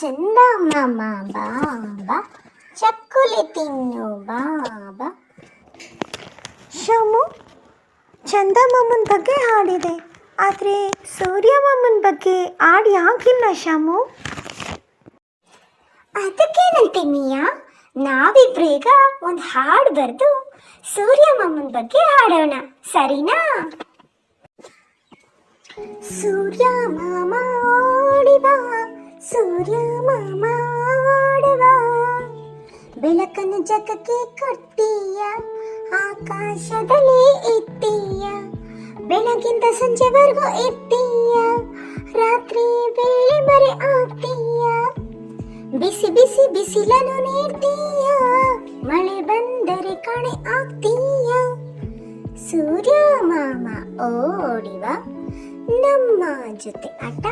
ಚಂದ ಮಾಮ ಬಾಬ ಚಕ್ಕುಲಿ ತಿನ್ನು ಬಾಬ. ಶಮು ಚಂದ ಚಂದಮಾಮನ ಬಗ್ಗೆ ಹಾಡಿದೆ, ಆದರೆ ಸೂರ್ಯ ಸೂರ್ಯಮಾಮನ ಬಗ್ಗೆ ಹಾಡು ಯಾಕಿಲ್ಲ ಶಮು. ಅದಕ್ಕೇನಂತೆ ನಾವಿಬ್ರು ಈಗ ಒಂದು ಹಾಡು ಬರೆದು ಸೂರ್ಯ ಮಾಮನ ಬಗ್ಗೆ ಹಾಡೋಣ. ಸರಿನಾ? ಸೂರ್ಯ ಮಾಮ ಓಡಿವ, ಸೂರ್ಯ ಮಾಮ ಓಡುವ ಬೆಳಕನ್ನು ಜಗಕ್ಕೆ ಕೊಟ್ಟೀಯ, ಆಕಾಶದಲ್ಲಿ ಇತ್ತೀಯ ಬೆಳಗಿಂದ ಸಂಜೆವರೆಗೂ ಇತ್ತೀಯ ರಾತ್ರಿ ಬಿಸಿ ಬಿಸಿ ಬಿಸಿಲನ್ನು ನೀಡ್ತೀಯ? ಮಳೆ ಬಂದರೆ ಕಣೆ ಆಗ್ತೀಯ? ಸೂರ್ಯ ಮಾಮ ಓಡಿವ ನಮ್ಮ ಜೊತೆ ಆಟ